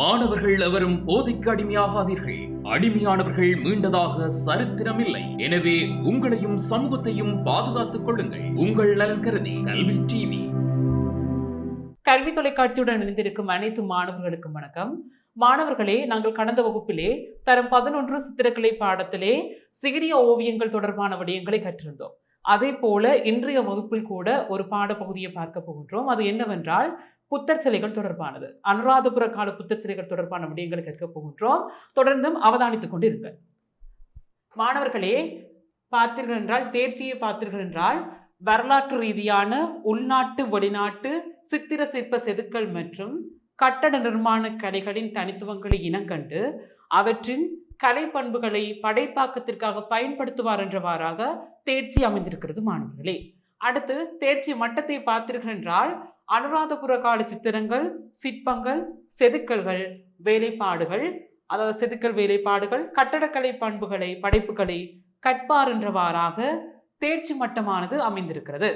மாணவர்கள் எவரும் போதைக்கு அடிமையாகாதீர்கள். அடிமையானவர்கள் மீண்டதாக சரித்திரமில்லை. எனவே உங்களையும் சமூகத்தையும் பாதுகாத்துக் கொள்ளுங்கள். உங்கள் நலன் கருதி கல்வி டிவி. கல்வி தொலைக்காட்சியுடன் இணைந்திருக்கும் அனைத்து மாணவர்களுக்கும் வணக்கம். மாணவர்களே நாங்கள் கடந்த வகுப்பிலே தரம் பதினொன்று சித்திரக்கலை பாடத்திலே சிகிரிய ஓவியங்கள் தொடர்பான விடயங்களை கற்றிருந்தோம். அதே போல இன்றைய வகுப்பில் கூட ஒரு பாடப்பகுதியை பார்க்க போகின்றோம். அது என்னவென்றால் புத்தர் சிலைகள் தொடர்பானது. அனுராதபுர கால புத்தர் சிலைகள் தொடர்பான விடயங்களை கேட்க போகின்றோம். தொடர்ந்தும் அவதானித்துக் கொண்டிருங்கள். மாணவர்களே பார்த்தீர்கள் என்றால் தேர்ச்சியை பார்த்தீர்கள் என்றால் வரலாற்று ரீதியான உள்நாட்டு வெளிநாட்டு சித்திர சிற்ப செதுக்கல் மற்றும் கட்டட நிர்மாண கலைகளின் தனித்துவங்களை இனங்கண்டு அவற்றின் கலை பண்புகளை படைப்பாக்கத்திற்காக பயன்படுத்துவார் என்றவாறாக தேர்ச்சி அமைந்திருக்கிறது மாணவர்களே. அடுத்து தேர்ச்சி மட்டத்தை பார்த்தீர்கள் என்றால் அனுராதபுர கால சித்திரங்கள் சிற்பங்கள் செதுக்கல்கள் வேலைப்பாடுகள் அதாவது செதுக்கல் வேலைப்பாடுகள் கட்டடக்கலை பண்புகளை படைப்புகளை கற்பார் என்றவாறாக தேர்ச்சி மட்டமானது அமைந்திருக்கிறது.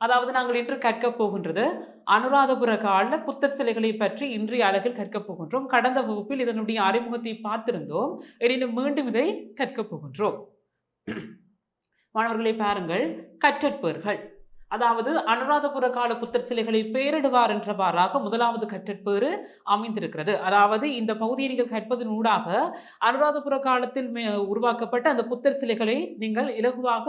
அதாவது நாங்கள் இன்று கற்கப் போகின்றது அனுராதபுர கால புத்த சிலைகளை பற்றி இன்றைய அழகில் கற்கப் போகின்றோம். கடந்த வகுப்பில் இதனுடைய அறிமுகத்தை பார்த்திருந்தோம். எனினும் மீண்டும் இதை கற்கப் போகின்றோம். மாணவர்களை பாருங்கள். கற்றற்பேர்கள் அதாவது அனுராதபுர கால புத்தர் சிலைகளை பெயரிடுவார் என்றவாறாக முதலாவது கற்றற்பேறு அமைந்திருக்கிறது. அதாவது இந்த பகுதியை நீங்கள் கற்பதன் ஊடாக அனுராதபுர காலத்தில் மே- உருவாக்கப்பட்ட அந்த புத்தர் சிலைகளை நீங்கள் இலகுவாக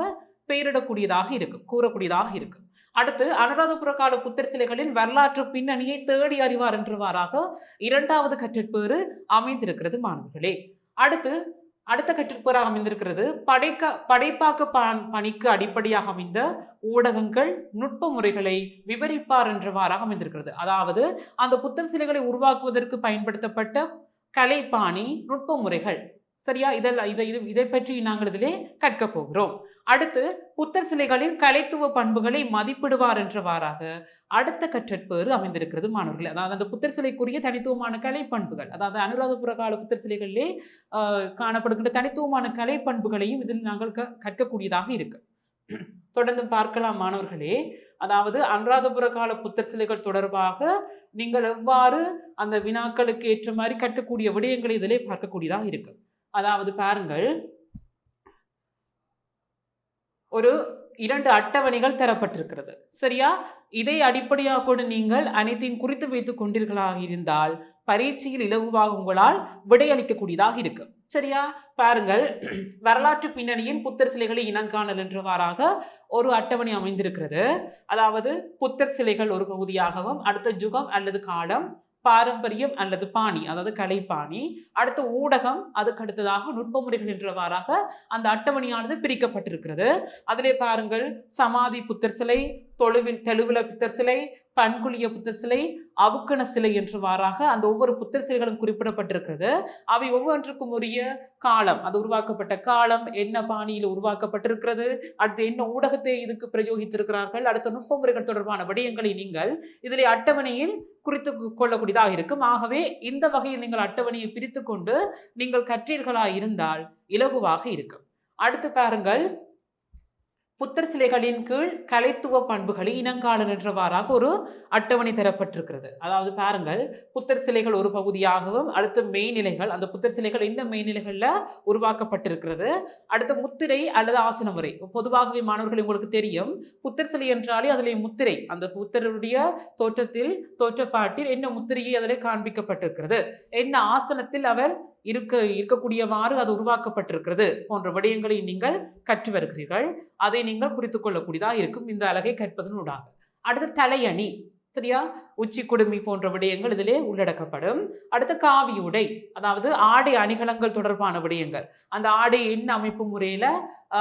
பெயரிடக்கூடியதாக இருக்கும் கூறக்கூடியதாக இருக்கும் அடுத்து அனுராதபுர கால புத்தர் சிலைகளின் வரலாற்று பின்னணியை தேடி அறிவார் என்றவாறாக இரண்டாவது கற்றற்பேறு அமைந்திருக்கிறது மாணவர்களே. அடுத்து அடுத்த கற்றற்பேறாக அமைந்திருக்கிறது. படைக்க படைப்பாக்க பணிக்கு அடிப்படையாக அமைந்த ஊடகங்கள் நுட்ப முறைகளை விவரிப்பார் என்றவாறாக அமைந்திருக்கிறது. அதாவது அந்த புத்தர் சிலைகளை உருவாக்குவதற்கு பயன்படுத்தப்பட்ட கலைப்பாணி நுட்ப முறைகள். சரியா? இதெல்லாம் இதை இது இதை பற்றி நாங்கள் இதிலே கற்கப் போகிறோம். அடுத்து புத்தர் சிலைகளின் கலைத்துவ பண்புகளை மதிப்பிடுவார் என்றவாறாக அடுத்த கற்றற்பேறு அமைந்திருக்கிறது மாணவர்களே. அதாவது அந்த புத்தர் சிலைக்குரிய தனித்துவமான கலை பண்புகள் அதாவது அனுராதபுர கால புத்தர் சிலைகளிலே காணப்படுகின்ற தனித்துவமான கலை பண்புகளையும் இதில் நாங்கள் க- கற்கக்கூடியதாக இருக்கு. தொடர்ந்து பார்க்கலாம் மாணவர்களே. அதாவது அனுராதபுர கால புத்தர் சிலைகள் தொடர்பாக நீங்கள் எவ்வாறு அந்த வினாக்களுக்கு ஏற்ற மாதிரி கட்டக்கூடிய விடயங்களை இதிலே பார்க்கக்கூடியதாக இருக்கு. அதாவது பாருங்கள் ஒரு இரண்டு அட்டவணைகள் தரப்பட்டிருக்கிறது. சரியா? இதை அடிப்படையாக கொண்டு நீங்கள் அனைத்தையும் குறித்து வைத்துக் கொண்டீர்களாக இருந்தால் பரீட்சையில் இலகுவாக உங்களால் விடையளிக்கக்கூடியதாக இருக்கு. சரியா? பாருங்கள் வரலாற்று பின்னணியின் புத்தர் சிலைகளை இனங்காணல் என்றவாறாக ஒரு அட்டவணை அமைந்திருக்கிறது. அதாவது புத்தர் சிலைகள் ஒரு பகுதியாகவும் அடுத்த ஜுகம் அல்லது காலம் பாரம்பரியம் அல்லது பாணி அதாவது கலைப்பாணி அடுத்த ஊடகம் அதுக்கு அடுத்ததாக நுட்ப முறைகள் என்றவாறாக அந்த அட்டவணையானது பிரிக்கப்பட்டிருக்கிறது. அதிலே பாருங்கள் சமாதி புத்தர் சிலை தொழுவின் தெழுவில புத்தர் சிலை பண்குழிய புத்தர் சிலை அவுக்கண சிலை என்றவாறாக அந்த ஒவ்வொரு புத்தர் சிலைகளும் குறிப்பிடப்பட்டிருக்கிறது. அவை ஒவ்வொன்றுக்கும் உரிய காலம். அது உருவாக்கப்பட்ட காலம் என்ன பாணியில் உருவாக்கப்பட்டிருக்கிறது அடுத்து என்ன ஊடகத்தை இதுக்கு பிரயோகித்திருக்கிறார்கள் அடுத்த நுட்ப முறைகள் தொடர்பான விடயங்களை நீங்கள் இதிலே அட்டவணையில் குறித்து கொள்ளக்கூடியதாக இருக்கும். ஆகவே இந்த வகையில் நீங்கள் அட்டவணையை பிரித்து கொண்டு நீங்கள் கற்றீர்களாக இருந்தால் இலகுவாக இருக்கும். அடுத்து பாருங்கள் புத்தர் சிலைகளின் கீழ் கலைத்துவ பண்புகளை இனங்கால என்றவாறாக ஒரு அட்டவணை தரப்பட்டிருக்கிறது. அதாவது பாருங்கள் புத்தர் சிலைகள் ஒரு பகுதியாகவும் அடுத்து மெய்நிலைகள் அந்த புத்தர் சிலைகள் இந்த மெய்நிலைகளில் உருவாக்கப்பட்டிருக்கிறது. அடுத்து முத்திரை அல்லது ஆசன முறை. பொதுவாகவே மாணவர்கள் உங்களுக்கு தெரியும் புத்தர் சிலை என்றாலே அதில் முத்திரை அந்த புத்தருடைய தோற்றத்தில் தோற்றப்பாட்டில் என்ன முத்திரையை அதில் காண்பிக்கப்பட்டிருக்கிறது? என்ன ஆசனத்தில் அவர் இருக்க இருக்கக்கூடியவாறு அது உருவாக்கப்பட்டிருக்கிறது போன்ற விடயங்களை நீங்கள் கற்று வருகிறீர்கள். அதை நீங்கள் குறித்து கொள்ளக்கூடியதாக இருக்கும். இந்த அழகை கற்பதனூடாக அடுத்து தலையணி சரியா? உச்சி குடுமி போன்ற விடயங்கள் இதிலே உள்ளடக்கப்படும். அடுத்து காவி உடை அதாவது ஆடை அணிகலங்கள் தொடர்பான விடயங்கள். அந்த ஆடை என்ன அமைப்பு முறையில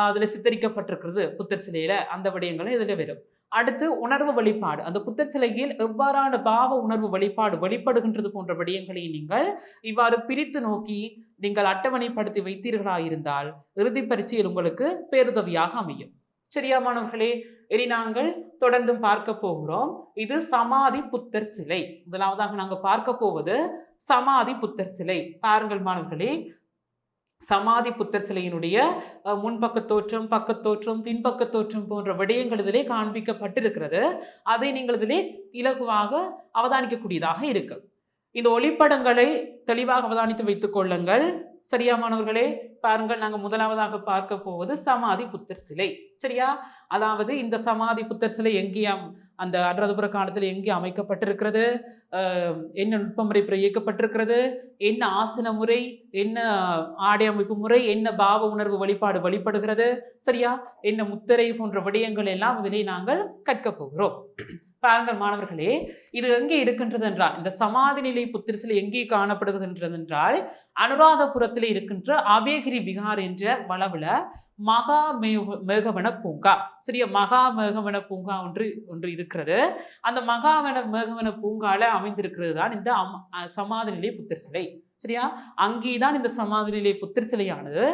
அதுல சித்தரிக்கப்பட்டிருக்கிறது புத்தர் சிலையில. அந்த விடயங்களும் இதுல வரும். அடுத்து உணர்வு வெளிப்பாடு. அந்த புத்தர் சிலையில் எவ்வாறான பாவ உணர்வு வெளிப்பாடு வெளிப்படுகின்றது போன்ற விடயங்களை நீங்கள் இவ்வாறு பிரித்து நோக்கி நீங்கள் அட்டவணைப்படுத்தி வைத்தீர்களா இருந்தால் இறுதி பரீட்சையில் உங்களுக்கு பேருதவியாக அமையும். சரியா மாணவர்களே இனி நாங்கள் தொடர்ந்தும் பார்க்க போகிறோம். இது சமாதி புத்தர் சிலை. முதலாவதாக நாங்கள் பார்க்க போவது சமாதி புத்தர் சிலை. பாருங்கள் மாணவர்களே சமாதி புத்தர் சிலையினுடைய அஹ், முன்பக்க தோற்றம் பக்கத் தோற்றம் பின்பக்க தோற்றம் போன்ற விடயங்கள் இதிலே காண்பிக்கப்பட்டிருக்கிறது. அதை நீங்கள் இதிலே இலகுவாக அவதானிக்கக்கூடியதாக இருக்கு. இந்த ஒளிப்படங்களை தெளிவாக அவதானித்து வைத்துக் கொள்ளுங்கள். சரியா மாணவர்களே? பாருங்கள் நாங்கள் முதலாவதாக பார்க்க போவது சமாதி புத்தர் சிலை. சரியா? அதாவது இந்த சமாதி புத்தர் சிலை எங்கேயா அந்த அனுராதபுர காலத்தில் எங்கே அமைக்கப்பட்டிருக்கிறது? என்ன நுட்பமுறை பிரயோகிக்கப்பட்டிருக்கிறது? என்ன ஆசன முறை? என்ன ஆடை அமைப்பு முறை? என்ன பாவ உணர்வு வழிபாடு வழிபடுகிறது? சரியா? என்ன முத்திரை போன்ற விடயங்கள் எல்லாம் இதிலே நாங்கள் கற்கப் போகிறோம். பாருங்கள் மாணவர்களே இது எங்கே இருக்கின்றது என்றால் இந்த சமாதி நிலை புத்திரசில் எங்கே காணப்படுகின்றது என்றால் அனுராதபுரத்தில் இருக்கின்ற அபேகிரி விகார் என்ற வளவுல மகா மேக மேகவன பூங்கா சரியா? மகா மேகவன பூங்கா ஒன்று ஒன்று இருக்கிறது அந்த மகாவன மேகவன பூங்கால அமைந்திருக்கிறது தான் இந்த அம்- சமாதி நிலை புத்தர் சிலை சரியா அங்கேதான் இந்த சமாதி நிலை புத்தர் சிலையானது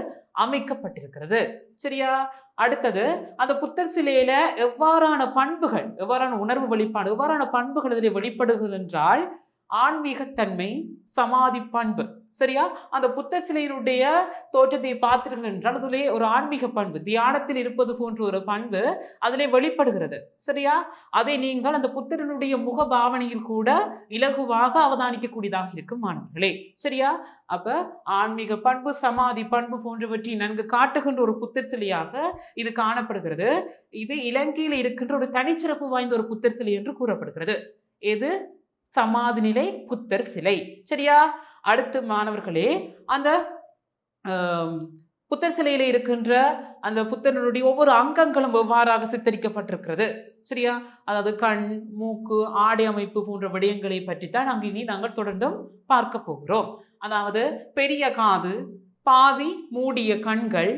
அமைக்கப்பட்டிருக்கிறது சரியா அடுத்தது அந்த புத்தர் சிலையில எவ்வாறான பண்புகள் எவ்வாறான உணர்வு வெளிப்பாடு எவ்வாறான பண்புகள் இதில் வெளிப்படுகிறது என்றால் ஆன்மீகத்தன்மை சமாதி பண்பு சரியா? அந்த புத்தர் சிலையினுடைய தோற்றத்தை பார்த்தீர்கள் என்றால் அதிலே ஒரு ஆன்மீக பண்பு தியானத்தில் இருப்பது போன்ற ஒரு பண்பு அதிலே வெளிப்படுகிறது. சரியா? அதை நீங்கள் அந்த புத்தரனுடைய முக பாவனையில் கூட இலகுவாக அவதானிக்கக்கூடியதாக இருக்கும் மாணவர்களே. சரியா? அப்ப ஆன்மீக பண்பு சமாதி பண்பு போன்றவற்றை நன்கு காட்டுகின்ற ஒரு புத்தர் சிலையாக இது காணப்படுகிறது. இது இலங்கையில் இருக்கின்ற ஒரு தனிச்சிறப்பு வாய்ந்த ஒரு புத்தர் சிலை என்று கூறப்படுகிறது. எது? சமாதி நிலை புத்தர் சிலை சரியா? அடுத்து மாணவர்களே அந்த புத்தர் சிலையில இருக்கின்ற அந்த புத்தனுடைய ஒவ்வொரு அங்கங்களும் வெவ்வாறாக சித்தரிக்கப்பட்டிருக்கிறது? சரியா? அதாவது கண் மூக்கு ஆடை அமைப்பு போன்ற விடயங்களை பற்றித்தான் நாங்கள் இனி நாங்கள் தொடர்ந்தும் பார்க்க போகிறோம். அதாவது பெரிய காது பாதி மூடிய கண்கள்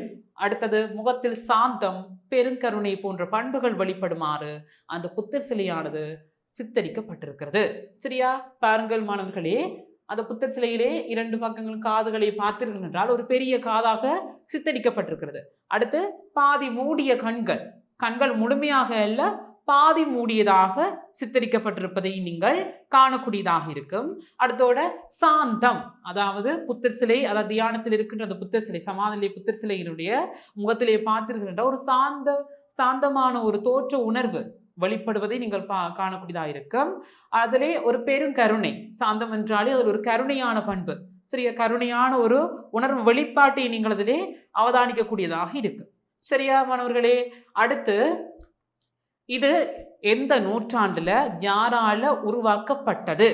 அடுத்தது முகத்தில் சாந்தம் பெருங்கருணை போன்ற பண்புகள் வெளிப்படுமாறு அந்த புத்தர் சிலையானது சித்தரிக்கப்பட்டிருக்கிறது. சரியா? பாருங்கள் மாணவர்களே அந்த புத்தர் சிலையிலே இரண்டு பக்கங்களும் காதுகளை பார்த்தீர்கள் என்றால் ஒரு பெரிய காதாக சித்தரிக்கப்பட்டிருக்கிறது. அடுத்து பாதி மூடிய கண்கள். கண்கள் முழுமையாக அல்ல பாதி மூடியதாக சித்தரிக்கப்பட்டிருப்பதை நீங்கள் காணக்கூடியதாக இருக்கும். அடுத்தோட சாந்தம். அதாவது புத்தர் சிலை அதாவது தியானத்தில் இருக்கின்ற அந்த புத்தர் சிலை சமாதிலே புத்தர் சிலையினுடைய முகத்திலே பார்த்திருக்கின்ற என்றால் ஒரு சாந்த சாந்தமான ஒரு தோற்ற உணர்வு. வெளிப்படுவதை நீங்கள் பா காணக்கூடியதாக இருக்கும் அதிலே ஒரு பெரும் கருணை சாந்தம் என்றாலே அதில் ஒரு கருணையான பண்பு. சரியா கருணையான ஒரு உணர்வு வெளிப்பாட்டை நீங்கள் அதிலே அவதானிக்கக்கூடியதாக இருக்கு. சரியா மாணவர்களே அடுத்து இது எந்த நூற்றாண்டுல யாரால உருவாக்கப்பட்டது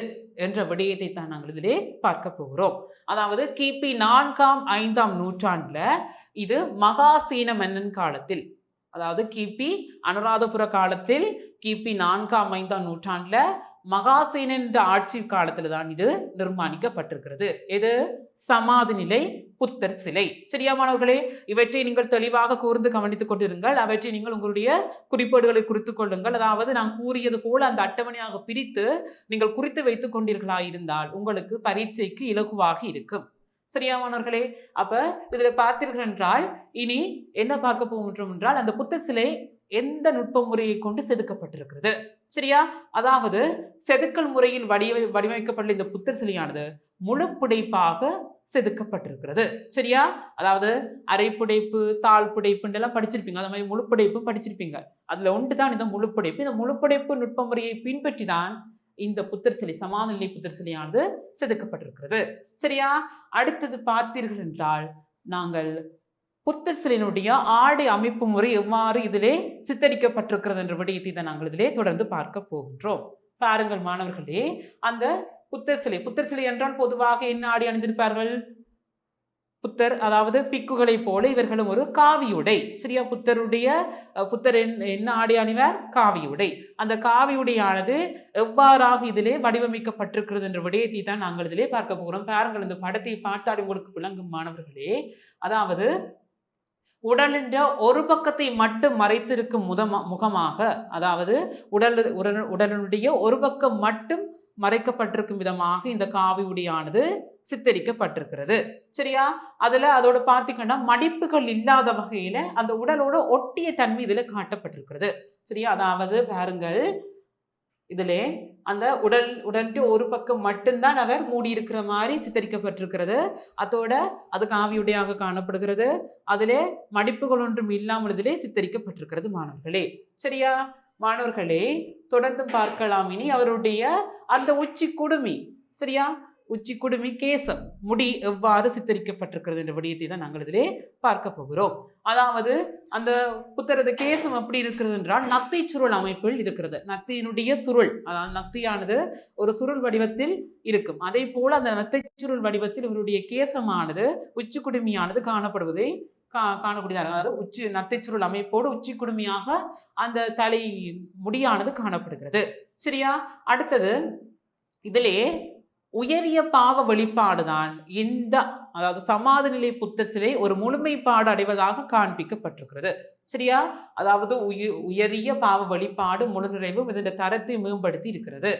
என்ற விடயத்தை தான் நாங்கள் இதிலே பார்க்க போகிறோம். அதாவது கிபி நான்காம் ஐந்தாம் நூற்றாண்டுல இது மகாசீன மன்னன் காலத்தில் அதாவது கிபி அனுராதபுர காலத்தில் கிபி நான்காம் ஐந்தாம் நூற்றாண்டுல மகாசேனன் என்ற ஆட்சி காலத்துல தான் இது நிர்மாணிக்கப்பட்டிருக்கிறது. எது? சமாதி நிலை புத்தர் சிலை. சரியா மாணவர்களே? இவற்றை நீங்கள் தெளிவாக கூர்ந்து கவனித்துக் கொண்டிருங்கள். அவற்றை நீங்கள் உங்களுடைய குறிப்பேடுகளை குறித்துக் கொள்ளுங்கள். அதாவது நான் கூறியது போல அந்த அட்டவணையாக பிரித்து நீங்கள் குறித்து வைத்துக் கொண்டீர்களா இருந்தால் உங்களுக்கு பரீட்சைக்கு இலகுவாக இருக்கும். சரியா மாணவர்களே அப்ப இதுல பார்த்தீர்கள் என்றால் இனி என்ன பார்க்க போகின்றோம் என்றால் அந்த புத்த சிலை எந்த நுட்ப முறையை கொண்டு செதுக்கப்பட்டிருக்கிறது? சரியா? அதாவது செதுக்கல் முறையில் வடிவ வடிவமைக்கப்பட்ட இந்த புத்தர் சிலையானது முழு புடைப்பாக செதுக்கப்பட்டிருக்கிறது. சரியா? அதாவது அரை புடைப்பு தாழ் புடைப்புன்னு எல்லாம் படிச்சிருப்பீங்க. அந்த மாதிரி முழுப்புடைப்பும் படிச்சிருப்பீங்க. அதுல ஒன்று தான் இந்த முழுப்புடைப்பு இந்த முழுப்புடைப்பு நுட்ப முறையை பின்பற்றி தான் இந்த புத்தர் சிலை சமாநிலை புத்தர் சிலையானது செதுக்கப்பட்டிருக்கிறது. சரியா? அடுத்தது பார்த்தீர்கள் என்றால் நாங்கள் புத்தர் சிலையினுடைய ஆடை அமைப்பு முறை எவ்வாறு இதிலே சித்தரிக்கப்பட்டிருக்கிறது என்ற விடயத்தை தான் நாங்கள் இதிலே தொடர்ந்து பார்க்க போகின்றோம். பாருங்கள் மாணவர்களே அந்த புத்தர் சிலை புத்தர் சிலை என்றால் பொதுவாக என்ன ஆடை அணிந்திருப்பார்கள்? புத்தர் அதாவது பிக்குகளைப் போல இவர்களும் ஒரு காவியுடை. சரியா? புத்தருடைய புத்தர் என்ன- என்ன ஆடை அணிவார் காவியுடை. அந்த காவியுடையானது எவ்வாறாக இதிலே வடிவமைக்கப்பட்டிருக்கிறது என்ற விடயத்தை தான் நாங்கள் இதிலே பார்க்க போகிறோம். பாருங்கள் இந்த படத்தை பார்த்தாடி உங்களுக்கு விளங்கும் மாணவர்களே. அதாவது உடலின்ற ஒரு பக்கத்தை மட்டும் மறைத்திருக்கும் முதமா முகமாக அதாவது உடல் உடல் உடலுடைய ஒரு பக்கம் மட்டும் மறைக்கப்பட்டிருக்கும் விதமாக இந்த காவி உடையானது சித்தரிக்கப்பட்டிருக்கிறது. சரியா? அதில் அதோட பார்த்தீங்கன்னா மடிப்புகள் இல்லாத வகையில் அந்த உடலோட ஒட்டிய தன்மை இதில் காட்டப்பட்டிருக்கிறது. சரியா? அதாவது பாருங்கள். இதில் அந்த உடல் உடன்ட்டு ஒரு பக்கம் மட்டும்தான் அவர் மூடி இருக்கிற மாதிரி சித்தரிக்கப்பட்டிருக்கிறது. அதோட அது காவியுடையாக காணப்படுகிறது. அதிலே மடிப்புகள் ஒன்றும் இல்லாமல் இதிலே சித்தரிக்கப்பட்டிருக்கிறது மாணவர்களே. சரியா? மாணவர்களே தொடர்ந்து பார்க்கலாம் இனி அவருடைய அந்த உச்சி குடுமி. சரியா? உச்சி குடுமி கேசம். முடி எவ்வாறு சித்தரிக்கப்பட்டிருக்கிறது என்ற விடயத்தை தான் நாங்கள் இதிலே பார்க்க போகிறோம். அதாவது அந்த புத்தரது கேசம் எப்படி இருக்கிறது என்றால் நத்தை சுருள் அமைப்பில் இருக்கிறது. நத்தியினுடைய சுருள் அதாவது நத்தியானது ஒரு சுருள் வடிவத்தில் இருக்கும். அதே போல அந்த நத்தை சுருள் வடிவத்தில் இவருடைய கேசமானது உச்சி குடுமியானது காணப்படுவதை கா காணக்கூடியதாக அதாவது உச்சி நத்தை சுருள் அமைப்போடு உச்சி குடுமியாக அந்த தலை முடியானது காணப்படுகிறது. சரியா? அடுத்தது இதிலே உயரிய பாவ வெளிப்பாடுதான் இந்த அதாவது சமாதி நிலை புத்தர் சிலை ஒரு முழுமைப்பாடு அடைவதாக காண்பிக்கப்பட்டிருக்கிறது. சரியா? அதாவது உய உயரிய பாவ வழிபாடு முழு நிறைவும் இதன் தரத்தை மேம்படுத்தி இருக்கிறது.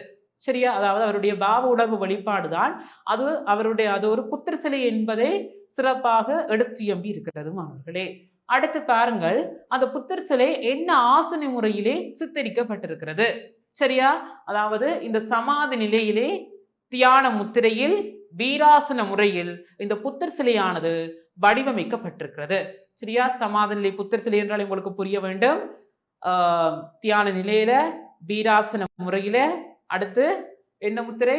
சரியா? அதாவது அவருடைய பாவ உணர்வு வெளிப்பாடு தான் அது அவருடைய அது ஒரு புத்தர் சிலை என்பதை சிறப்பாக எடுத்தியம்பி இருக்கிறது மாணவர்களே அடுத்து பாருங்கள் அந்த புத்தர் சிலை என்ன ஆசன முறையிலே சித்தரிக்கப்பட்டிருக்கிறது. சரியா? அதாவது இந்த சமாதி நிலையிலே தியான முத்திரையில் வீராசன முறையில் இந்த புத்தர் சிலையானது வடிவமைக்கப்பட்டிருக்கிறது. சரியா சமாதநிலை புத்தர் சிலை என்றால் உங்களுக்கு புரிய வேண்டும். தியான நிலையில வீராசன முறையில அடுத்து என்ன முத்திரை?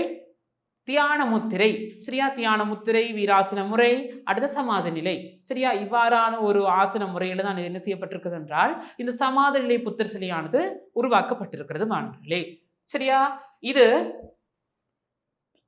தியான முத்திரை. சரியா தியான முத்திரை வீராசன முறை அடுத்த சமாத நிலை சரியா இவ்வாறான ஒரு ஆசன முறையில தான் என்ன செய்யப்பட்டிருக்கிறது என்றால் இந்த சமாத நிலை புத்தர் சிலையானது உருவாக்கப்பட்டிருக்கிறது மாணவர்களே சரியா இது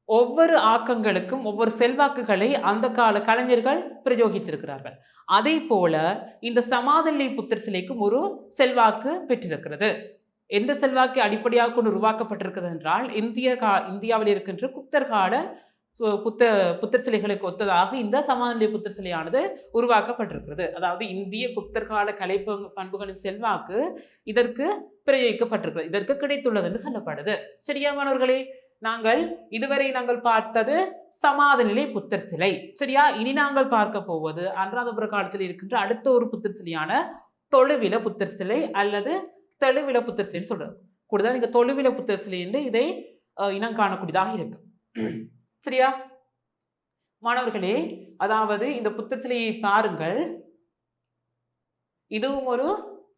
ஒவ்வொரு ஆக்கங்களுக்கும் ஒவ்வொரு செல்வாக்குகளை அந்த கால கலைஞர்கள் பிரயோகித்திருக்கிறார்கள். அதே போல இந்த சமாதநிலை புத்தர் சிலைக்கும் ஒரு செல்வாக்கு பெற்றிருக்கிறது. எந்த செல்வாக்கை அடிப்படையாக கொண்டு உருவாக்கப்பட்டிருக்கிறது என்றால் இந்திய கா இந்தியாவில் இருக்கின்ற குப்தர் கால சு- புத்த புத்தர் சிலைகளுக்கு ஒத்ததாக இந்த சமாதநிலை புத்தர் சிலையானது உருவாக்கப்பட்டிருக்கிறது. அதாவது இந்திய குப்தர் கால கலை பண்புகளின் செல்வாக்கு இதற்கு பிரயோகிக்கப்பட்டிருக்கிறது. இதற்கு கிடைத்துள்ளது என்று சொல்லப்படுது. சரியா மாணவர்களே? நாங்கள் இதுவரை நாங்கள் பார்த்தது சமாத நிலை புத்தர் சிலை. சரியா? இனி நாங்கள் பார்க்க போவது அனுராதபுர காலத்தில் இருக்கின்ற அடுத்த ஒரு புத்தர் சிலையான தொழுவில புத்தர் சிலை அல்லது தெழுவில புத்தர் சிலைன்னு சொல்றது. கூடுதல் நீங்க தொழுவில புத்தர் சிலை என்று இதை இனம் காணக்கூடியதாக இருக்கு. சரியா? மாணவர்களே அதாவது இந்த புத்தர் சிலையை பாருங்கள். இதுவும் ஒரு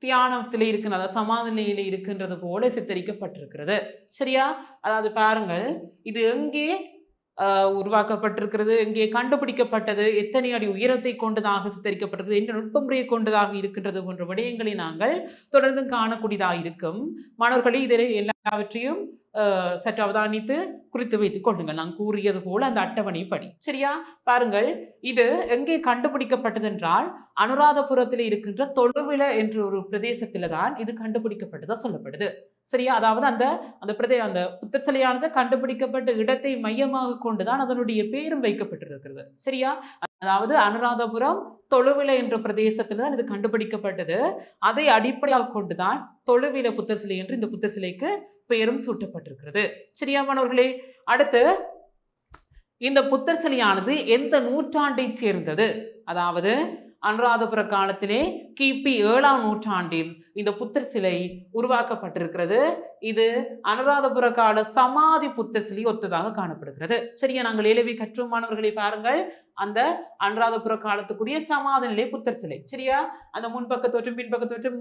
தியானத்தில் இருக்கின்ற அதாவது சமாதி இருக்கின்றது போல சித்தரிக்கப்பட்டிருக்கிறது. சரியா? அதாவது பாருங்கள் இது எங்கே ஆஹ், உருவாக்கப்பட்டிருக்கிறது எங்கே கண்டுபிடிக்கப்பட்டது எத்தனை அடி உயரத்தை கொண்டதாக சித்தரிக்கப்பட்டிருக்கிறது என்ற நுட்பமுறையை கொண்டதாக இருக்கின்றது போன்ற விடயங்களை நாங்கள் தொடர்ந்து காணக்கூடியதாக இருக்கும் மாணவர்களே இதில் எல்லாவற்றையும் சற்று அவதானித்து குறித்து வைத்துக் கொள்ளுங்கள். நான் கூறியது போல அந்த அட்டவணை படி. சரியா? பாருங்கள் இது எங்கே கண்டுபிடிக்கப்பட்டது என்றால் அனுராதபுரத்தில் இருக்கின்ற தொழுவில என்ற ஒரு பிரதேசத்துல தான் இது கண்டுபிடிக்கப்பட்டதா சொல்லப்படுது. சரியா? அதாவது அந்த அந்த பிரதே அந்த புத்தர் சிலையானது கண்டுபிடிக்கப்பட்ட இடத்தை மையமாக கொண்டுதான் அதனுடைய பேரும் வைக்கப்பட்டிருக்கிறது. சரியா? அதாவது அனுராதபுரம் தொழுவில என்ற பிரதேசத்துல தான் இது கண்டுபிடிக்கப்பட்டது. அதை அடிப்படையாக கொண்டுதான் தொழுவில புத்தர் சிலை என்று இந்த புத்தர் சிலைக்கு பெயரும் சூட்டப்பட்டிருக்கிறது. சரியா மாணவர்களே? அடுத்து இந்த புத்தர் சிலையானது எந்த நூற்றாண்டை சேர்ந்தது? அதாவது அனுராதபுர காலத்திலே கிபி ஏழாம் நூற்றாண்டில் இந்த புத்தர் சிலை உருவாக்கப்பட்டிருக்கிறது. இது அனுராதபுர கால சமாதி புத்தர் சிலை ஒத்ததாக காணப்படுகிறது. சரியா? நாங்கள் இளவி கற்றும் மாணவர்களை பாருங்கள். அந்த அனுராதபுர காலத்துக்குரிய சமாதி நிலை புத்தர் சிலை. சரியா? அந்த முன்பக்க தோற்றம் பின்பக்க தோற்றம்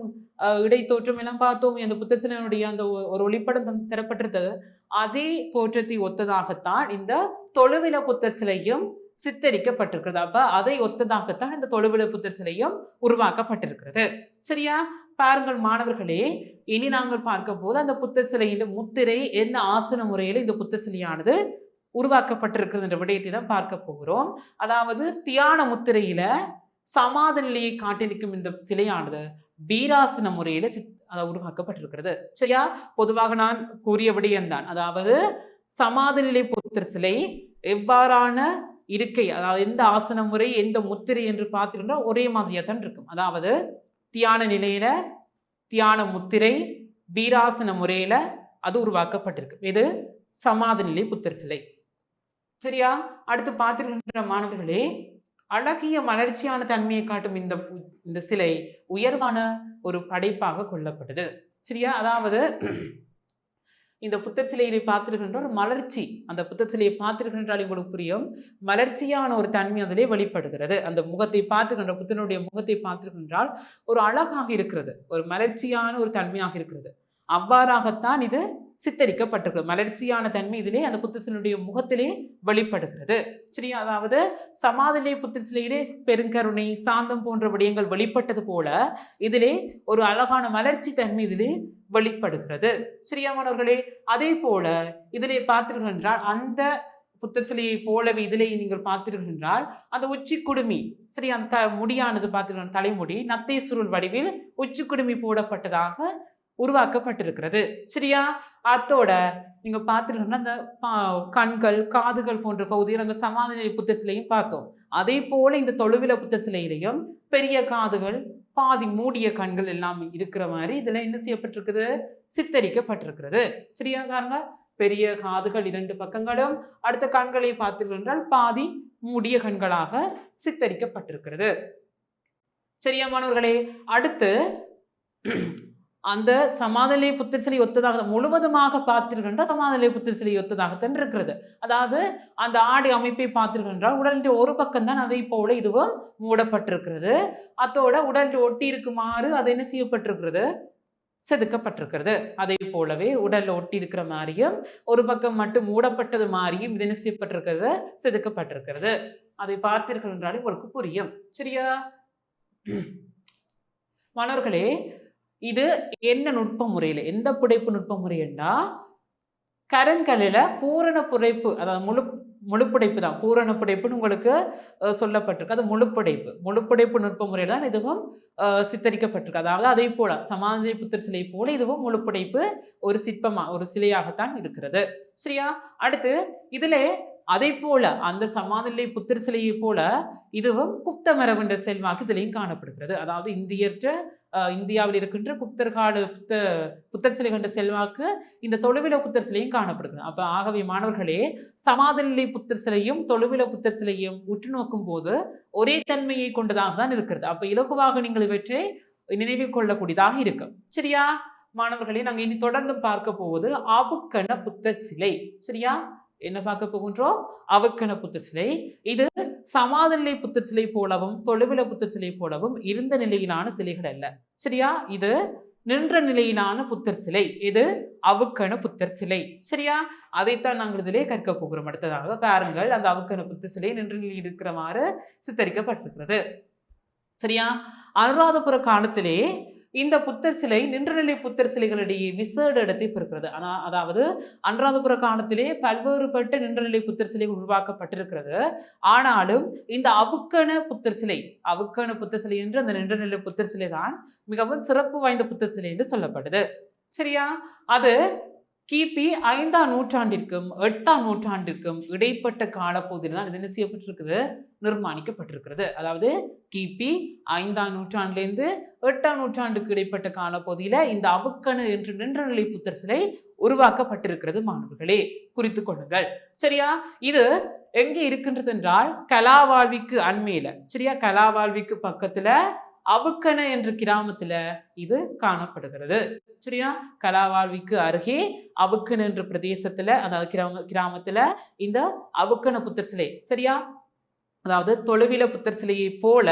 இடை தோற்றம் எல்லாம் பார்த்தோம். அந்த புத்தர் சிலையினுடைய அந்த ஒரு ஒளிப்படம் தரப்பட்டிருந்தது. அதே தோற்றத்தை ஒத்ததாகத்தான் இந்த தொழுவில புத்தர் சிலையும் சித்தரிக்கப்பட்டிருக்கிறது. அப்ப அதை ஒத்ததாகத்தான் இந்த தொழுவில புத்தர் சிலையும் உருவாக்கப்பட்டிருக்கிறது. சரியா? பாருங்கள் மாணவர்களே இனி நாங்கள் பார்க்க போது அந்த புத்தர் சிலையின் முத்திரை என்ன ஆசன முறையில் இந்த புத்தர் சிலையானது உருவாக்கப்பட்டிருக்கிறது என்ற விடயத்தை தான் பார்க்க போகிறோம். அதாவது தியான முத்திரையில சமாத நிலையை காட்டியிருக்கும் இந்த சிலையானது வீராசன முறையில சித் அதை உருவாக்கப்பட்டிருக்கிறது. சரியா? பொதுவாக நான் கூறிய விடயம்தான். அதாவது சமாதி நிலை புத்தர் சிலை எவ்வாறான இருக்கை அதாவது எந்த ஆசன முறை எந்த முத்திரை என்று பார்த்துக்கிட்டா ஒரே மாதிரியாக தான் இருக்கும். அதாவது தியான நிலையில் தியான முத்திரை வீராசன முறையில் அது உருவாக்கப்பட்டிருக்கு. இது சமாதி நிலை புத்தர் சிலை. சரியா? அடுத்து பார்த்துருக்கின்ற மாணவர்களே அழகிய மலர்ச்சியான தன்மையை காட்டும் இந்த இந்த சிலை உயர்வான ஒரு படைப்பாக கொள்ளப்பட்டது. சரியா? அதாவது இந்த புத்தர் சிலையை பார்த்திருக்கின்ற ஒரு மலர்ச்சி. அந்த புத்தர் சிலையை பார்த்திருக்கின்றால் உங்களுக்கு புரியும். மலர்ச்சியான ஒரு தன்மை அதிலே வெளிப்படுகிறது. அந்த முகத்தை பார்த்துக்கின்ற புத்தனுடைய முகத்தை பார்த்திருக்கின்றால் ஒரு அழகாக இருக்கிறது. ஒரு மலர்ச்சியான ஒரு தன்மையாக இருக்கிறது. அவ்வாறாகத்தான் இது சித்தரிக்கப்பட்டிருக்கு மலர்ச்சியான தன்மை இதிலே அந்த புத்த முகத்திலே வெளிப்படுகிறது. சரியா? அதாவது சமாதிலே புத்திசிலையிலே பெருங்கருணை சாந்தம் போன்ற விடயங்கள் வெளிப்பட்டது போல இதிலே ஒரு அழகான மலர்ச்சி தன்மை இதிலே வெளிப்படுகிறது. சரியா மாணவர்களே? அதே போல இதிலே பார்த்தீர்கள் என்றால் அந்த புத்தர் சிலையை போலவே இதிலே நீங்கள் பார்த்தீர்கள் என்றால் அந்த உச்சி குடுமி சரி அந்த த- முடியானது பார்த்தீர்கள் தலைமுடி நத்தை சுருள் வடிவில் உச்சி குடுமி போடப்பட்டதாக உருவாக்கப்பட்டிருக்கிறது. சரியா? அத்தோட நீங்க பார்த்துருக்கோம்னா அந்த பா- கண்கள் காதுகள் போன்ற பகுதியில் அந்த சமாதான புத்த சிலையும் பார்த்தோம். அதே போல இந்த தொழுவில புத்த சிலையிலையும் பெரிய காதுகள் பாதி மூடிய கண்கள் எல்லாம் இருக்கிற மாதிரி இதுல என்ன செய்யப்பட்டிருக்குது? சித்தரிக்கப்பட்டிருக்கிறது. சரியா? பாருங்க. பெரிய காதுகள் இரண்டு பக்கங்களும் அடுத்த கண்களை பார்த்தீர்கள் என்றால் பாதி மூடிய கண்களாக சித்தரிக்கப்பட்டிருக்கிறது. சரியா மாணவர்களே? அடுத்து அந்த சமாதலை புத்தர் சிலை ஒத்ததாக முழுவதுமாக பார்த்தீர்கள் சமாதலை புத்தர் சிலை ஒத்ததாகத்தான் இருக்கிறது அதாவது அந்த ஆடை அமைப்பை பார்த்தீர்கள் என்றால் உடலின் ஒரு பக்கம் தான் அதை போல இதுவும் மூடப்பட்டிருக்கிறது. அத்தோட உடலில் ஒட்டி இருக்குமாறு அது என்ன செய்யப்பட்டிருக்கிறது? செதுக்கப்பட்டிருக்கிறது. அதே போலவே உடல்ல ஒட்டி இருக்கிற மாதிரியும் ஒரு பக்கம் மட்டும் மூடப்பட்டது மாதிரியும் இது என்ன செய்யப்பட்டிருக்கிறது? செதுக்கப்பட்டிருக்கிறது. அதை பார்த்தீர்கள் என்றாலே உங்களுக்கு புரியும். சரியா? மாணவர்களே இது என்ன நுட்ப முறையில் எந்த புடைப்பு நுட்ப முறைன்னா என்றா கருங்கல்லில் பூரண புடைப்பு அதாவது முழு முழுப்புடைப்பு தான். பூரண புடைப்புன்னு உங்களுக்கு சொல்லப்பட்டிருக்கு. அது முழுப்புடைப்பு. முழுப்புடைப்பு நுட்ப முறையில் தான் இதுவும் சித்தரிக்கப்பட்டிருக்கு. அதாவது அதே போல சமாதி புத்தர் சிலை போல இதுவும் முழுப்புடைப்பு ஒரு சிற்பமா ஒரு சிலையாகத்தான் இருக்கிறது. சரியா? அடுத்து இதில் அதே போல அந்த சமாதிலை புத்தர் சிலையை போல இதுவும் குப்த மரபுன்ற செல்வாக்கு இதிலையும் காணப்படுகிறது. அதாவது இந்தியற்ற இந்தியாவில் இருக்கின்ற குப்தர்காடு புத்த புத்தர் சிலை கொண்ட செல்வாக்கு இந்த தொழுவில புத்தர் சிலையும் காணப்படுகிறது. அப்போ ஆகவே மாணவர்களே சமாதநிலை புத்தர் சிலையும் தொழுவில புத்தர் சிலையும் உற்று நோக்கும் போது ஒரே தன்மையை கொண்டதாக தான் இருக்கிறது. அப்போ இலகுவாக நீங்கள் இவற்றை நினைவில் கொள்ளக்கூடியதாக இருக்கும். சரியா? மாணவர்களே நாங்கள் இனி தொடர்ந்து பார்க்க போவது அவுக்கண புத்தர் சிலை. சரியா? என்ன பார்க்க போகின்றோம்? அவக்கண புத்தர் சிலை இது சமாதநிலை புத்தர் சிலை போலவும் தொழுவில புத்தர் சிலை போலவும் இருந்த நிலையிலான சிலைகள் அல்ல. சரியா? இது நின்ற நிலையிலான புத்தர் சிலை இது அவுக்கண புத்தர் சிலை சரியா? அதைத்தான் நாங்கள் இதிலே கற்க போகிறோம். அடுத்ததாக பாருங்கள் அந்த அவுக்கண புத்தர் சிலை நின்ற நிலையில் இருக்கிறமாறு சித்தரிக்கப்பட்டிருக்கிறது. சரியா? அனுராதபுர காலத்திலே இந்த புத்தர் சிலை நின்றநிலை புத்தர் சிலைகளிடையே விசேட இடத்தை பெறுகிறது. ஆனால் அதாவது அன்றாதபுர காலத்திலே பல்வேறுபட்ட நின்றநிலை புத்தர் சிலைகள் உருவாக்கப்பட்டிருக்கிறது. ஆனாலும் இந்த அவுக்கண புத்தர் சிலை அவுக்கண புத்தர் சிலை என்று அந்த நின்றநிலை புத்தர் சிலை தான் மிகவும் சிறப்பு வாய்ந்த புத்தர் சிலை என்று சொல்லப்படுது. சரியா? அது கிபி ஐந்தாம் நூற்றாண்டிற்கும் எட்டாம் நூற்றாண்டிற்கும் இடைப்பட்ட காலப்பகுதியில் தான் இது என்ன செய்யப்பட்டிருக்குது? நிர்மாணிக்கப்பட்டிருக்கிறது. அதாவது கிபி ஐந்தாம் நூற்றாண்டிலிருந்து எட்டாம் நூற்றாண்டுக்கு இடைப்பட்ட காலப்பகுதியில் இந்த அவுக்கணு என்று நின்றநிலை புத்தர் சிலை உருவாக்கப்பட்டிருக்கிறது மாணவர்களே. குறித்து கொள்ளுங்கள். சரியா? இது எங்கே இருக்கின்றது என்றால் கலாவாழ்விக்கு அண்மையில. சரியா? கலாவாழ்விக்கு பக்கத்துல அவுக்கண என்ற கிராமத்துல இது காணப்படுகிறது. சரியா? கலாவாழ்விக்கு அருகே அவுக்கன் என்ற பிரதேசத்துல அதாவது கிராம கிராமத்துல இந்த அவுக்கண புத்தர் சிலை சரியா? அதாவது தொழுவில புத்தர் சிலையை போல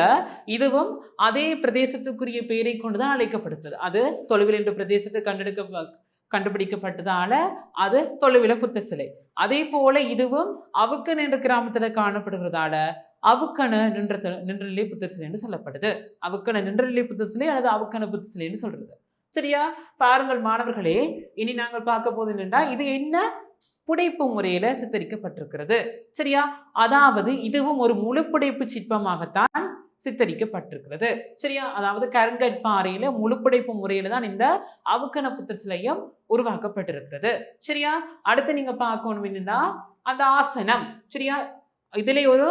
இதுவும் அதே பிரதேசத்துக்குரிய பெயரை கொண்டுதான் அழைக்கப்படுகிறது. அது தொழுவில் என்ற பிரதேசத்தை கண்டெடுக்க கண்டுபிடிக்கப்பட்டதால அது தொழுவில புத்தர் சிலை. அதே போல இதுவும் அவுக்கன் என்ற கிராமத்துல காணப்படுகிறதால அவுக்கண நின்ற நின்றநிலை புத்தர் சிலைன்னு சொல்லப்படுது. அவுக்கண நின்றநிலை புத்தர் சிலை அல்லது அவுக்கண புத்தர் சிலைன்னு சொல்றது. சரியா? பாருங்கள் மாணவர்களே இனி நாங்கள் பார்க்க போது என்னன்னா இது என்ன? புடைப்பு முறையில சித்தரிக்கப்பட்டிருக்கிறது. சரியா? அதாவது இதுவும் ஒரு முழு புடைப்பு சிற்பமாகத்தான் சித்தரிக்கப்பட்டிருக்கிறது. சரியா? அதாவது கருங்கற்பாறையில முழுப்புடைப்பு முறையில தான் இந்த அவுக்கண புத்தர் சிலையும் உருவாக்கப்பட்டிருக்கிறது. சரியா? அடுத்து நீங்க பார்க்கணும் என்னன்னா அந்த ஆசனம். சரியா? இதிலே ஒரு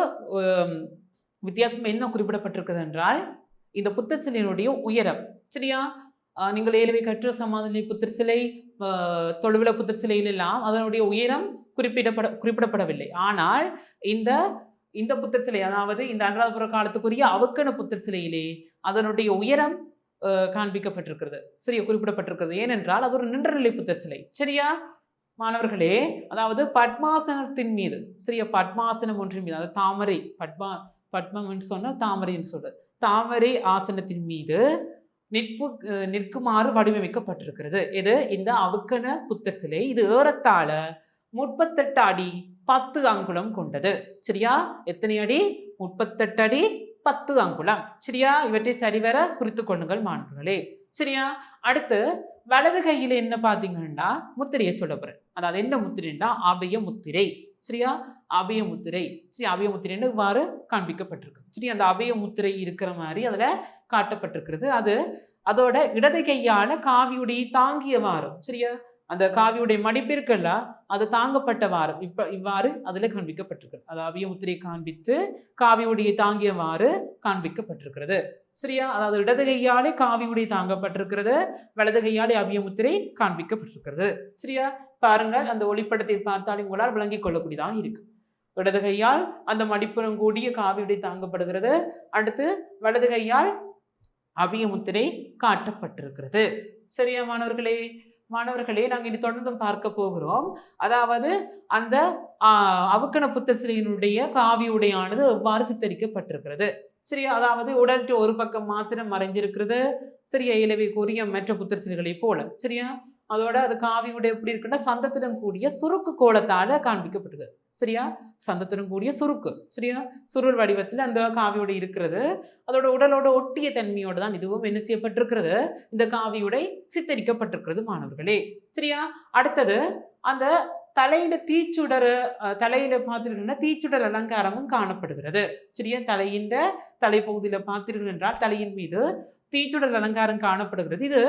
வித்தியாசம் என்ன குறிப்பிடப்பட்டிருக்கிறது என்றால் இந்த புத்தர் சிலையினுடைய உயரம். சரியா? நீங்கள் ஏழுவை கற்ற சமாதி புத்தர் சிலை தொழுவில புத்தர் சிலையிலெல்லாம் அதனுடைய உயரம் குறிப்பிடப்பட குறிப்பிடப்படவில்லை. ஆனால் இந்த இந்த புத்தர் சிலை அதாவது இந்த அன்றாதபுர காலத்துக்குரிய அவுக்கண புத்தர் சிலையிலே அதனுடைய உயரம் காண்பிக்கப்பட்டிருக்கிறது. சரியா? குறிப்பிடப்பட்டிருக்கிறது. ஏனென்றால் அது ஒரு நின்றநிலை புத்தர் சிலை சரியா? மாணவர்களே அதாவது பத்மாசனத்தின் மீது சிறிய பத்மாசனம் ஒன்றின் மீது அதாவது தாமரை பத்மா பத்மம் என்று சொன்னால் தாமரைன்னு சொல்றது. தாமரை ஆசனத்தின் மீது நிற்பு நிற்குமாறு வடிவமைக்கப்பட்டிருக்கிறது. இது இந்த அவுக்கன புத்தர் சிலை. இது ஏறத்தாழ முப்பத்தெட்டு அடி பத்து அங்குலம் கொண்டது. சரியா? எத்தனை அடி? முப்பத்தெட்டு அடி பத்து அங்குலம். சரியா? இவற்றை சரிவர குறித்து கொள்ளுங்கள் மாணவர்களே. சரியா? அடுத்து வலது கையில் என்ன பார்த்தீங்கன்னா முத்திரையை சொல்ல போகிறேன் அதாவது என்ன முத்திரைன்னா அபய முத்திரை. சரியா? அபய முத்திரை. சரி அபய முத்திரைன்னு இவ்வாறு காண்பிக்கப்பட்டிருக்கு. சரி அந்த அபய முத்திரை இருக்கிற மாதிரி அதில் காட்டப்பட்டிருக்கிறது. அது அதோட இடது கையான காவியுடைய தாங்கிய வாரம். சரியா? அந்த காவியுடைய மடிப்பிற்கல்ல அது தாங்கப்பட்ட வாரம். இப்ப இவ்வாறு அதுல காண்பிக்கப்பட்டிருக்கு. அது அவிய முத்திரை காண்பித்து காவியுடைய தாங்கியவாறு காண்பிக்கப்பட்டிருக்கிறது. சரியா? அதாவது இடது கையாலே உடை தாங்கப்பட்டிருக்கிறது வலது கையாலே அபியமுத்திரை காண்பிக்கப்பட்டிருக்கிறது. சரியா? பாருங்கள் அந்த ஒளிப்படத்தை பார்த்தால் உங்களால் விளங்கிக் கொள்ளக்கூடியதாக இருக்கு. இடது கையால் அந்த மடிப்புறம் கூடிய காவியுடைய தாங்கப்படுகிறது. அடுத்து வலது கையால் அபியமுத்திரை காட்டப்பட்டிருக்கிறது. சரியா மாணவர்களே? மாணவர்களே நாங்கள் இனி தொடர்ந்து பார்க்க போகிறோம். அதாவது அந்த அவக்கண அவுக்கண புத்த சிலையினுடைய காவியுடையானது எவ்வாறு சித்தரிக்கப்பட்டிருக்கிறது? சரி அதாவது உடல் ஒரு பக்கம் மாத்திரம் மறைஞ்சிருக்கிறது. சரியா இலவை கூறிய மற்ற புத்தர் சிலைகளை போல. சரியா அதோட அது காவியுடைய எப்படி இருக்குன்னா சந்தத்துடன் கூடிய சுருக்கு கோலத்தால காண்பிக்கப்பட்டிருக்கு. சரியா சந்தத்துடன் கூடிய சுருக்கு. சரியா சுருள் வடிவத்தில் அந்த காவியோட இருக்கிறது. அதோட உடலோட ஒட்டிய தன்மையோடு தான் இதுவும் என்ன செய்யப்பட்டிருக்கிறது? இந்த காவியுடை சித்தரிக்கப்பட்டிருக்கிறது மாணவர்களே. சரியா அடுத்தது அந்த தலையில தீச்சுடர் தலையில பார்த்திருக்கீங்கன்னா தீச்சுடர் அலங்காரமும் காணப்படுகிறது. சரியா? தலையின் தலைப்பகுதியில பார்த்தீர்கள் என்றால் தலையின் மீது தீச்சுடர் அலங்காரம் காணப்படுகிறது. இது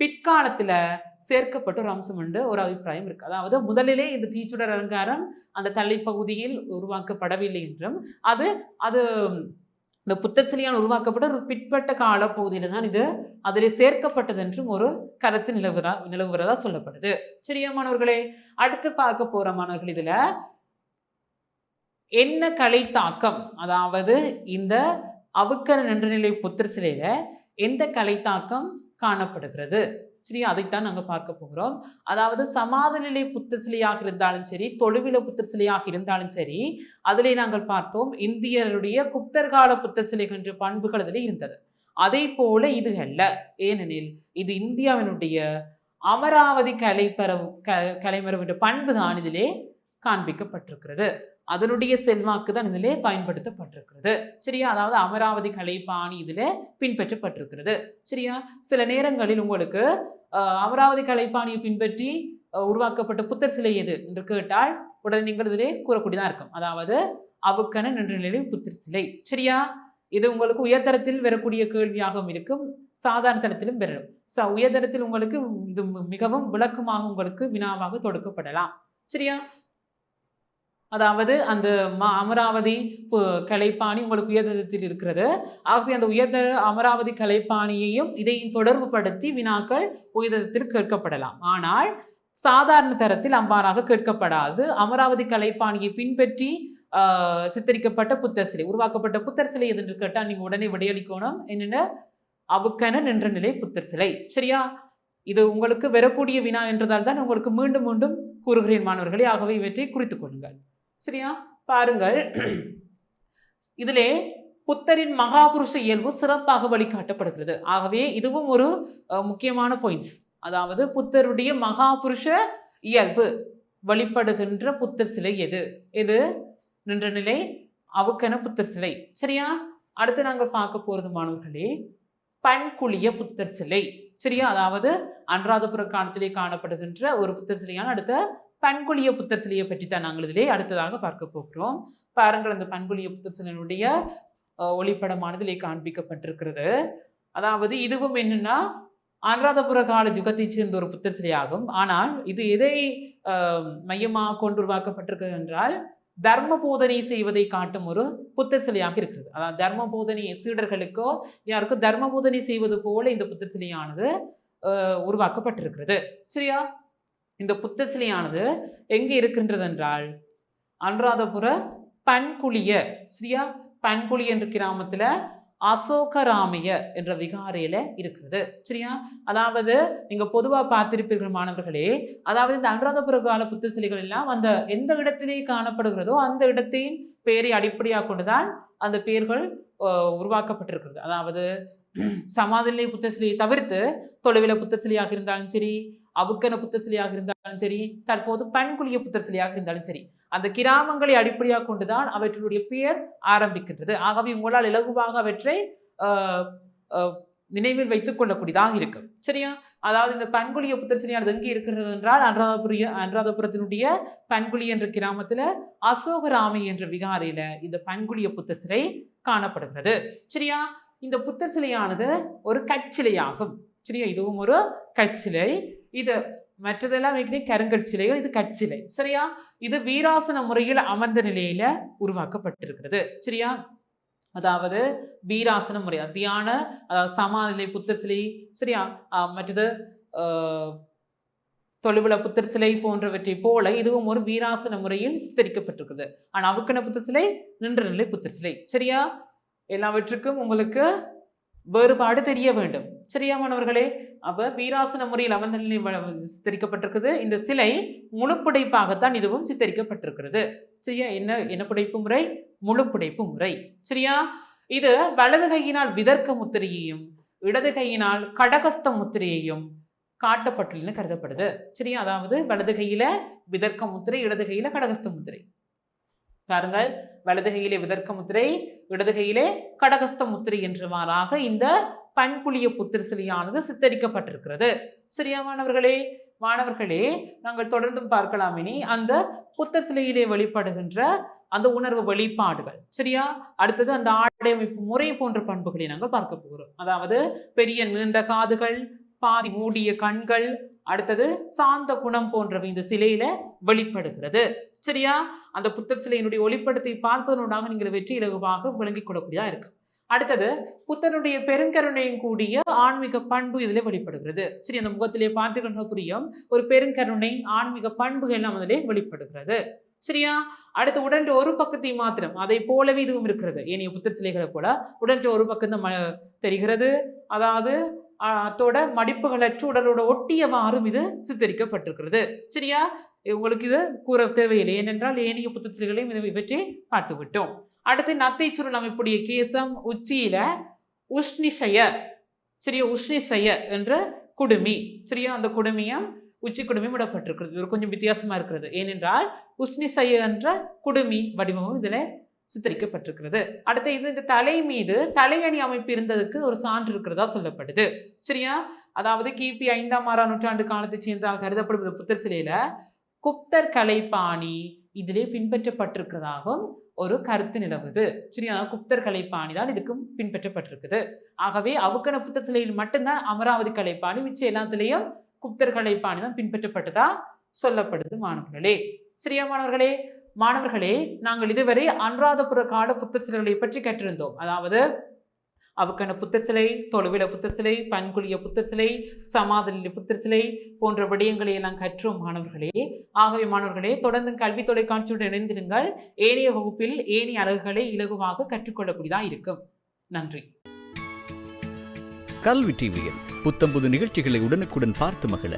பிற்காலத்துல சேர்க்கப்பட்ட ஒரு அம்சம் என்று ஒரு அபிப்பிராயம் இருக்கு. அதாவது முதலிலே இந்த தீச்சுடர் அலங்காரம் அந்த தலைப்பகுதியில் உருவாக்கப்படவில்லை என்றும் அது அது இந்த புத்தர் புத்தசிலியான் உருவாக்கப்பட்ட ஒரு பிற்பட்ட கால பகுதியில தான் இது அதில் சேர்க்கப்பட்டது என்றும் ஒரு கருத்து நிலவுறா நிலவுகிறதா சொல்லப்படுது. சரியா மாணவர்களே அடுத்து பார்க்க போற மாணவர்கள் இதுல என்ன கலை தாக்கம் அதாவது இந்த அவுக்கர நின்றநிலை புத்தர் சிலையில எந்த கலை தாக்கம் காணப்படுகிறது? சரி அதைத்தான் நாங்கள் பார்க்க போகிறோம். அதாவது சமாத நிலை புத்த சிலையாக இருந்தாலும் சரி தொழுவில புத்த சிலையாக இருந்தாலும் சரி அதிலே நாங்கள் பார்த்தோம் இந்தியருடைய குப்தர்கால கால புத்தர் சிலைகள் என்ற பண்புகள் அதில் இருந்தது. அதே போல இது அல்ல. ஏனெனில் இது இந்தியாவினுடைய அமராவதி கலைப்பரவு க கலைமரவு என்ற பண்பு தான் இதிலே காண்பிக்கப்பட்டிருக்கிறது. அதனுடைய செல்வாக்கு தான் இதிலே பயன்படுத்தப்பட்டிருக்கிறது. சரியா? அதாவது அமராவதி கலைப்பாணி இதில் பின்பற்றப்பட்டிருக்கிறது. சரியா? சில நேரங்களில் உங்களுக்கு அமராவதி கலைப்பாணியை பின்பற்றி உருவாக்கப்பட்ட புத்தர் சிலை எது என்று கேட்டால் உடனே நீங்கள் இதிலே கூறக்கூடியதாக இருக்கும். அதாவது அவுக்கன நின்ற நிலை புத்தர் சிலை. சரியா? இது உங்களுக்கு உயர்தரத்தில் வரக்கூடிய கேள்வியாகவும் இருக்கும். சாதாரண தரத்திலும் பெறணும் ச உயர்தரத்தில் உங்களுக்கு இது மிகவும் விளக்கமாக உங்களுக்கு வினாவாக தொடுக்கப்படலாம். சரியா? அதாவது அந்த மா அமராவதி பு- கலைப்பாணி உங்களுக்கு உயர்தரத்தில் இருக்கிறது. ஆகவே அந்த உயர்தர அமராவதி கலைப்பாணியையும் இதையும் தொடர்பு படுத்தி வினாக்கள் உயர்தரத்தில் கேட்கப்படலாம். ஆனால் சாதாரண தரத்தில் அவ்வாறாக கேட்கப்படாது. அமராவதி கலைப்பாணியை பின்பற்றி சித்தரிக்கப்பட்ட புத்தர் சிலை உருவாக்கப்பட்ட புத்தர் சிலை எதுன்னு என்று கேட்டால் நீங்கள் உடனே விடையளிக்கணும். என்னென்ன? அவுக்கன நின்ற நிலை புத்தர் சிலை சரியா? இது உங்களுக்கு வரக்கூடிய வினா என்றதால் தான் உங்களுக்கு மீண்டும் மீண்டும் கூறுகிறேன் மாணவர்களே. ஆகவே இவற்றை குறித்துக் கொள்ளுங்கள். சரியா? பாருங்கள். இதிலே புத்தரின் மகாபுருஷ இயல்பு சிறப்பாக வழிகாட்டப்படுகிறது. ஆகவே இதுவும் ஒரு முக்கியமான பாயிண்ட்ஸ் அதாவது புத்தருடைய மகாபுருஷ இயல்பு வழிபடுகின்ற புத்தர் சிலை எது? எது? நின்ற நிலை அவுக்கன புத்தர் சிலை. சரியா? அடுத்து நாங்கள் பார்க்க போகிறது மாணவர்களே பண்குளிய புத்தர் சிலை. சரியா? அதாவது அன்றாதபுர காலத்திலே காணப்படுகின்ற ஒரு புத்தர் சிலையான அடுத்த பண்குழிய புத்தர் சிலையை பற்றி தான் நாங்கள் இதிலே அடுத்ததாக பார்க்க போகிறோம். பாருங்கள் அந்த பண்குழிய புத்தர் சிலையினுடைய ஒளிப்படமானதிலே காண்பிக்கப்பட்டிருக்கிறது. அதாவது இதுவும் என்னன்னா அனுராதபுர கால ஜுகத்தைச் சேர்ந்த ஒரு புத்தர் சிலையாகும். ஆனால் இது எதை மையமாக கொண்டு உருவாக்கப்பட்டிருக்கிறது என்றால் தர்ம போதனை செய்வதை காட்டும் ஒரு புத்தர் சிலையாக இருக்கிறது. அதாவது தர்ம போதனை சீடர்களுக்கோ யாருக்கோ தர்ம போதனை செய்வது போல இந்த புத்தர் சிலையானது உருவாக்கப்பட்டிருக்கிறது. சரியா? இந்த புத்த சிலையானது எங்கே இருக்கின்றது என்றால் அனுராதபுர பன்குழிய சரியா? பன்குழி என்ற கிராமத்தில் அசோகராமைய என்ற விகாரையில இருக்கிறது சரியா? அதாவது நீங்க பொதுவா பார்த்திருப்பீர்கள் மாணவர்களே அதாவது இந்த அனுராதபுர கால புத்த சிலைகள் எல்லாம் அந்த எந்த இடத்திலே காணப்படுகிறதோ அந்த இடத்தின் பெயரை அடிப்படையாக கொண்டுதான் அந்த பெயர்கள் உருவாக்கப்பட்டிருக்கிறது. அதாவது சமாதிநிலை புத்த சிலையை தவிர்த்து தொலைவில புத்த சிலையாக இருந்தாலும் சரி அவுக்கன புத்தர் சிலையாக இருந்தாலும் சரி தற்போது பன்குழிய புத்தர் சிலையாக இருந்தாலும் சரி அந்த கிராமங்களை அடிப்படையாக கொண்டுதான் அவற்றுடைய பெயர் ஆரம்பிக்கின்றது. ஆகவே உங்களால் இலகுவாக அவற்றை நினைவில் வைத்துக் கொள்ளக்கூடியதாக இருக்கும். சரியா? அதாவது இந்த பன்குழிய புத்தர் சிலையானது எங்கே இருக்கிறது என்றால் அனுராதபுரிய அனுராதபுரத்தினுடைய பன்குழி என்ற கிராமத்துல அசோகராமி என்ற விகாரையில இந்த பன்குழிய புத்தர் சிலை காணப்படுகிறது. சரியா? இந்த புத்தர் சிலையானது ஒரு கற்சிலையாகும். சரியா? இதுவும் ஒரு கற்சிலை. இது மற்றதெல்லாம் ஏற்கனவே கருங்கற்சிலைகள் இது கற்சிலை. சரியா? இது வீராசன முறையில் அமர்ந்த நிலையில உருவாக்கப்பட்டிருக்கிறது. சரியா? அதாவது வீராசன முறை தியான அதாவது சமாநிலை புத்தர் சிலை சரியா? மற்றது ஆஹ் தொழுவில புத்தர் சிலை போன்றவற்றை போல இதுவும் ஒரு வீராசன முறையில் சித்தரிக்கப்பட்டிருக்கிறது. ஆனால் அவுக்கண புத்தர் சிலை நின்ற நிலை புத்தர் சிலை. சரியா? எல்லாவற்றுக்கும் உங்களுக்கு வேறுபாடு தெரிய வேண்டும். சரியா மாணவர்களே அப்ப வீராசன முறையில் அமர்ந்த சித்தரிக்கப்பட்டிருக்குது. இந்த சிலை முழுப்புடைப்பாகத்தான் இதுவும் சித்தரிக்கப்பட்டிருக்கிறது. சரியா என்ன என்ன புடைப்பு முறை? முழுப்புடைப்பு முறை. சரியா? இது வலது கையினால் விதர்க்க முத்திரையையும் இடது கையினால் கடகஸ்த முத்திரையையும் காட்டப்பட்டுள்ளன்னு கருதப்படுது. சரியா? அதாவது வலது கையில விதர்க்க முத்திரை இடது கையில கடகஸ்த முத்திரை. பாருங்கள். வலதுகையிலே விதர்க்க முத்திரை இடதுகையிலே கடகஸ்த முத்திரை என்றவாறாக இந்த பன்குழிய புத்திர சிலையானது சித்தரிக்கப்பட்டிருக்கிறது. சரியா மாணவர்களே? மாணவர்களே நாங்கள் தொடர்ந்தும் பார்க்கலாம் இனி அந்த புத்தர் சிலையிலே வெளிப்படுகின்ற அந்த உணர்வு வெளிப்பாடுகள். சரியா? அடுத்தது அந்த ஆடை அமைப்பு முறை போன்ற பண்புகளை நாங்கள் பார்க்க போகிறோம். அதாவது பெரிய நீண்ட காதுகள் பாதி மூடிய கண்கள் அடுத்தது சாந்த குணம் போன்றவை இந்த சிலையில வெளிப்படுகிறது. சரியா அந்த புத்தர் சிலையினுடைய ஒளிப்படத்தை பார்ப்பதனூடாக நீங்கள் வெற்றி இலகுவாக விளங்கிக் கொள்ளக்கூடியதா இருக்கு. அடுத்தது புத்தனுடைய பெருங்கருணையும் கூடிய ஆன்மீக பண்பு இதுல வெளிப்படுகிறது. சரி அந்த முகத்திலே பார்த்துக்கின்ற புரியும் ஒரு பெருங்கருணை ஆன்மீக பண்புகள் எல்லாம் அதிலே வெளிப்படுகிறது. சரியா? அடுத்து உடன்ற ஒரு பக்கத்தை மாத்திரம் அதை போலவே இதுவும் இருக்கிறது. ஏனைய புத்தர் சிலைகளை போல உடன்ற ஒரு பக்கம் தான் தெரிகிறது. அதாவது அதோட அத்தோட மடிப்புகளற்று உடலோட ஒட்டியவாறும் இது சித்தரிக்கப்பட்டிருக்கிறது. சரியா? உங்களுக்கு இது கூற தேவையில்லை. ஏனென்றால் ஏனைய புத்தகங்களையும் சிலைகளையும் இதை பற்றி பார்த்து விட்டோம் அடுத்து நத்தை சுருள் அமைப்புடைய கேசம் உச்சியில உஷ்ணிசய சரியா? உஷ்ணிசய என்ற குடுமி சரியா? அந்த குடுமியும் உச்சி குடுமி விடப்பட்டிருக்கிறது. இது கொஞ்சம் வித்தியாசமா இருக்கிறது. ஏனென்றால் உஷ்ணிசய என்ற குடுமி வடிவமும் இதுல சித்தரிக்கப்பட்டிருக்கிறது. அடுத்து இது இந்த தலை மீது தலையணி அமைப்பு இருந்ததுக்கு ஒரு சான்று இருக்கிறதா சொல்லப்படுது. சரியா? அதாவது கிபி ஐந்தாம் ஆறாம் நூற்றாண்டு காலத்தை சேர்ந்ததாக கருதப்படும் இந்த புத்தர் சிலையில குப்தர் கலைப்பாணி இதிலே பின்பற்றப்பட்டிருக்கிறதாகவும் ஒரு கருத்து நிலவுது. சரியா? குப்தர் கலைப்பாணி தான் இதுக்கும் பின்பற்றப்பட்டிருக்குது. ஆகவே அவுக்கன புத்த சிலையில் மட்டும்தான் அமராவதி கலைப்பாணி மிச்ச எல்லாத்துலேயும் குப்தர் கலைப்பாணி தான் பின்பற்றப்பட்டதா சொல்லப்படுது மாணவர்களே. சரியா மாணவர்களே? மாணவர்களே நாங்கள் இதுவரை அனுராதபுர கால புத்தர் சிலைகளை பற்றி கற்றிருந்தோம் அதாவது அவக்கான புத்தர் சிலை தொழுவில புத்தர் சிலை பன்குழிய புத்தர் சிலை சமாதலில புத்தர் சிலை போன்ற விடயங்களை எல்லாம் கற்றோம் மாணவர்களே. ஆகவே மாணவர்களே தொடர்ந்து கல்வி தொலைக்காட்சியுடன் இணைந்திருங்கள். ஏனைய வகுப்பில் ஏனைய அலகுகளை இலகுவாக கற்றுக்கொள்ளக்கூடியதாக இருக்கும். நன்றி. கல்வி டிவியில் புத்தம்புது நிகழ்ச்சிகளை உடனுக்குடன் பார்த்து மகிழ